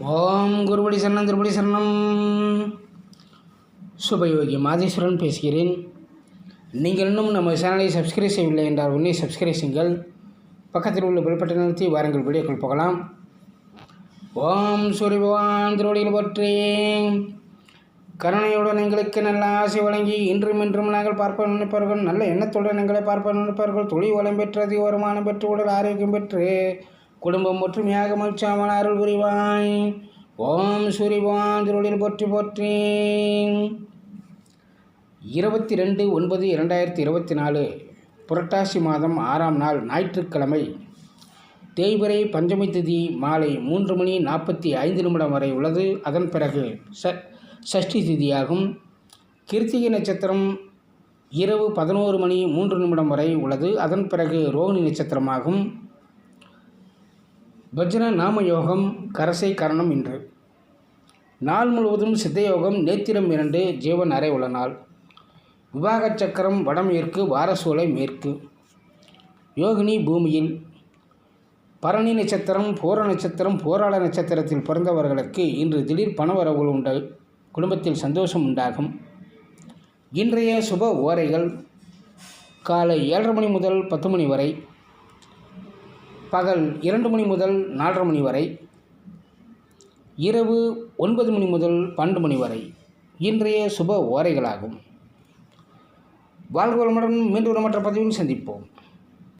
ஓம் குருபடி சரணம் திருபடி சரணம். சுபயோகி மாதேஸ்வரன் பேசுகிறேன். நீங்கள் இன்னும் நம்ம சேனலை சப்ஸ்கிரைப் செய்யவில்லை என்றால் உடனே சப்ஸ்கிரைப் செய்யுங்கள். பக்கத்தில் உள்ள பெல்பட்டை நிறுத்தி வாருங்கள் வீடியோக்கள் போகலாம். ஓம் சூரிய பகவான் திருவடியில் பற்றி. கருணையுடன் எங்களுக்கு நல்ல ஆசை வழங்கி இன்றும் இன்றும் நாங்கள் பார்ப்ப நினைப்பார்கள் நல்ல எண்ணத்துடன் எங்களை பார்ப்ப நினைப்பார்கள் தொழில் வளம் பெற்று அதிக வருமானம் பெற்று உடல் ஆரோக்கியம் பெற்று குடும்பம் மற்றும் மகிழ்ச்சியாமல் அருள் புரிவாய். ஓம் சூரிவான் திருவடியில் போற்றி போற்றி. இருபத்தி ரெண்டு ஒன்பது இரண்டாயிரத்தி இருபத்தி நாலு புரட்டாசி மாதம் ஆறாம் நாள் ஞாயிற்றுக்கிழமை தேய்பிரை பஞ்சமி திதி மாலை மூன்று மணி நாற்பத்தி ஐந்து நிமிடம் வரை உள்ளது. அதன் பிறகு ச சஷ்டி திதியாகும். கிருத்திகை நட்சத்திரம் இரவு பதினோரு மணி மூன்று நிமிடம் வரை உள்ளது. அதன் பிறகு ரோகிணி நட்சத்திரமாகும். வஜ்ர நாம யோகம் கரசை கரணம் இன்று. நாள் முழுவதும் சித்தயோகம் நேத்திரம் இரண்டு ஜீவன் அறை உள்ள நாள் விவாக சக்கரம் வடமேற்கு வாரசூலை மேற்கு. யோகினி பூமியில் பரணி நட்சத்திரம் போர நட்சத்திரம் போராள நட்சத்திரத்தில் பிறந்தவர்களுக்கு இன்று திடீர் பணவரவுகள் உண்டு குடும்பத்தில் சந்தோஷம் உண்டாகும். இன்றைய சுப ஓரைகள் காலை ஏழரை மணி முதல் பத்து மணி வரை பகல் இரண்டு மணி முதல் நாலரை மணி வரை இரவு ஒன்பது மணி முதல் பன்னெண்டு மணி வரை இன்றைய சுப ஓரைகளாகும். வாழ்வளமுடன் மீண்டும் ஒரு மற்ற பதிவில் சந்திப்போம்.